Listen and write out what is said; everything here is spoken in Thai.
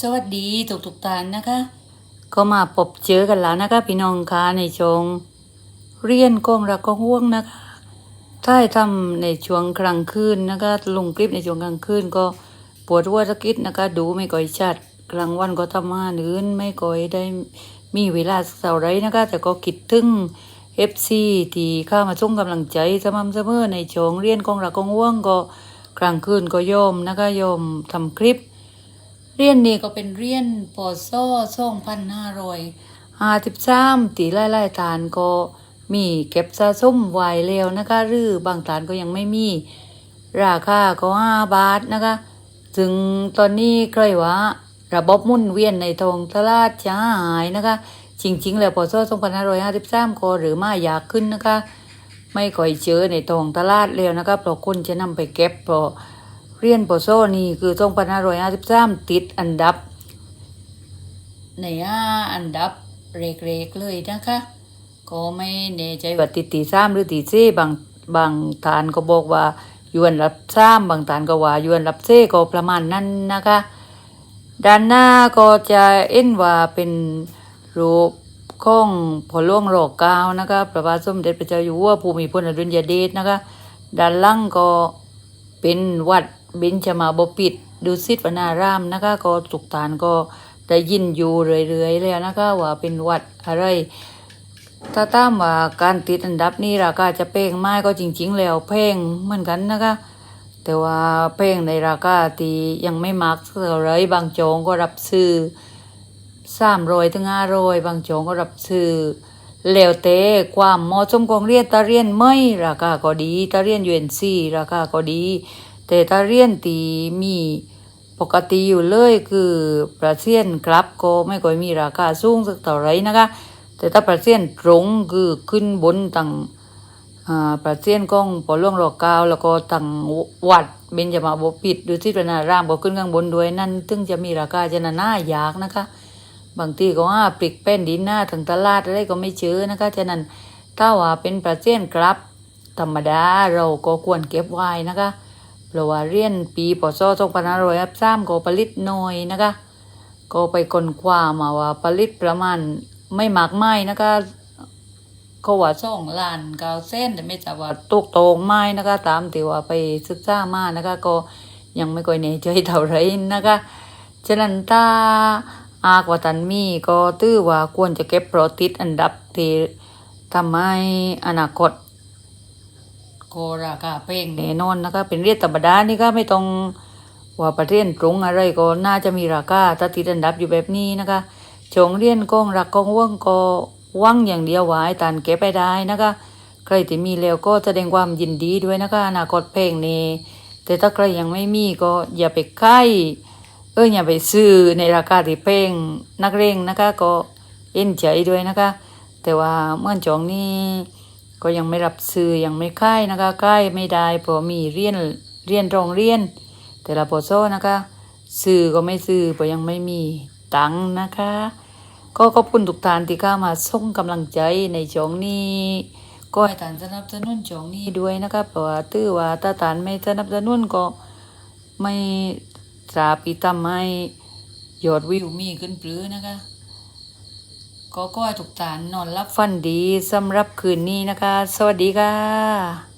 สวัสดีทุกทุกๆท่านนะคะ ก็มาพบเจอกันแล้วนะคะ พี่น้องคะในช่วงเรียนกองรักกองห่วงนะคะถ้าทำในช่วงกลางคืนนะคะ ลงคลิปในช่วงกลางคืนก็ปวดหัวสักนิดนะคะ ดูไม่ก่อยชัดกลางวันก็ทำงานอื่นไม่ก่อยได้มีเวลาสักเท่าไรนะคะ แต่ก็คิดถึง FC ที่เข้ามาส่งกำลังใจสม่ำเสมอในช่วงเรียนกองรักกองห่วงก็กลางคืนก็โยมนะคะโยมทำคลิป เรียนนี้ก็เป็นเรียนปอซ่อสองพันห้าร้อยห้าสิบสามตีไล่ไล่ๆฐานก็มีเก็บสะสมไว้แล้วนะคะหรือบางฐานก็ยังไม่มี ราคาก็ห้าบาทนะคะถึงตอนนี้ใกล้ว่า ระบบมุ่นเวียนในทองตลาดจะหายนะคะจริง ๆ แล้วปอซ่อสองพันห้ารอยห้าสิบสามก็หรือมาอยากขึ้นนะคะ ไม่ค่อยเจอในทองตลาดแล้วนะคะเพราะคนจะนำไปเก็บเพราะ เรียนปอโซนี่คือสองพันห้าร้อยห้าสิบสามติดอันดับ ในห้าอันดับเรกๆเลยนะคะ ก็ไม่แน่ใจว่าติดตีสามหรือตีสี่บางบางฐานก็บอกว่ายวนรับสามบางฐานก็ว่ายวนรับเซก็ประมาณนั้นนะคะ ด้านหน้าก็จะเอ็นว่าเป็นรูปข้องพอหลวงรอเก้านะคะพระบาทสมเด็จพระเจ้าอยู่หัวภูมิพลอดุลยเดชนะคะ ด้านล่างก็ เป็นวัดเบญจมาบพิตรดุสิตวนารามนะคะก็สุกฐานก็ได้ยินอยู่เรื่อยๆแล้วนะคะว่าเป็นวัดอะไร ถ้าตามว่าการติดอันดับนี้ราคาจะแพงไหมก็จริง ๆ แล้วแพงเหมือนกันนะคะแต่ว่าแพงในราคาที่ยังไม่มากเท่าไรบางโจงก็รับซื้อสามรอยถึงห้ารอยบางโจงก็รับซื้อ แล้วแต่ความเหมาะสมของเรียนตาเรียนไม่ราคาก็ดีตาเรียนยูเอ็นซีราคาก็ดี แต่ถ้าเรียนตีมีปกติอยู่เลยคือประเซียนครับก็ไม่ค่อยมีราคาสูงสักเท่าไรนะคะ แต่ถ้าประเซียนตรงคือขึ้นบนตั้งอ่าประเซียนกองปอล่วงรอเก้าแล้วก็ตั้งวัดเบญจมาบพิตรดูที่เป็นารามก็ขึ้นข้างบนด้วยนั่นถึงจะมีราคาจะน่าน่ายากนะคะ บางทีก็ว่าปลิกแป้นดินหน้าถึงตลาดอะไรก็ไม่เจอนะคะ ฉะนั้นถ้าว่าเป็นประเซียนครับ ธรรมดาเราก็ควรเก็บไว้นะคะเพราะว่าเรียนปีปศ2553ก็ผลิตน้อยนะคะ ก็ไปค้นคว้ามาว่าผลิตประมาณไม่มากไม้นะคะเขาว่าสองล้านเก้าเส้นแต่ไม่ทราบว่าตกโตงไม้นะคะ ตามที่ว่าไปศึกษามานะคะ ก็ยังไม่ค่อยแน่ใจเท่าไรนะคะ ฉะนั้นถ้า อากว่าตันมีก็ถือว่าควรจะเก็บโปรติดอันดับที่ทำให้อนาคตก็ราคาแพงแน่นอนนะคะเป็นเรียนธรรมดานี่ก็ไม่ต้องว่าประเทศตรงอะไรก็น่าจะมีราคาถ้าติดอันดับอยู่แบบนี้นะคะชงเรียนกองรักกองว่างก็ว่างอย่างเดียวไว้ตันเก็บไปได้นะคะใครที่มีแล้วก็แสดงความยินดีด้วยนะคะอนาคตเพลงนี้แต่ถ้าใครยังไม่มีก็อย่าไปใกล้ เอออย่าไปซื้อในราคาที่เพงนักเร่งนะคะ ก็เอ็นใจด้วยนะคะ แต่ว่าเมื่อจองนี้ก็ยังไม่รับซื้อยังไม่ค่ายนะคะค่ายไม่ได้เพราะมีเรียนเรียนโรงเรียน แต่ละปโซนะคะซื้อก็ไม่ซื้อเพราะยังไม่มีตังค์นะคะ ก็ขอบคุณทุกท่านที่เข้ามาส่งกำลังใจในช่วงนี้ก็ให้ท่านสนับสนุนช่วงนี้ด้วยนะคะเพราะว่าตื้อว่าถ้าท่านไม่สนับสนุนก็ไม่ สาปีทำให้ยอดวิวมีขึ้นปรือนะคะก็ก็ให้ทุกท่านนอนรับฟันดีสำหรับคืนนี้นะคะ สวัสดีค่ะ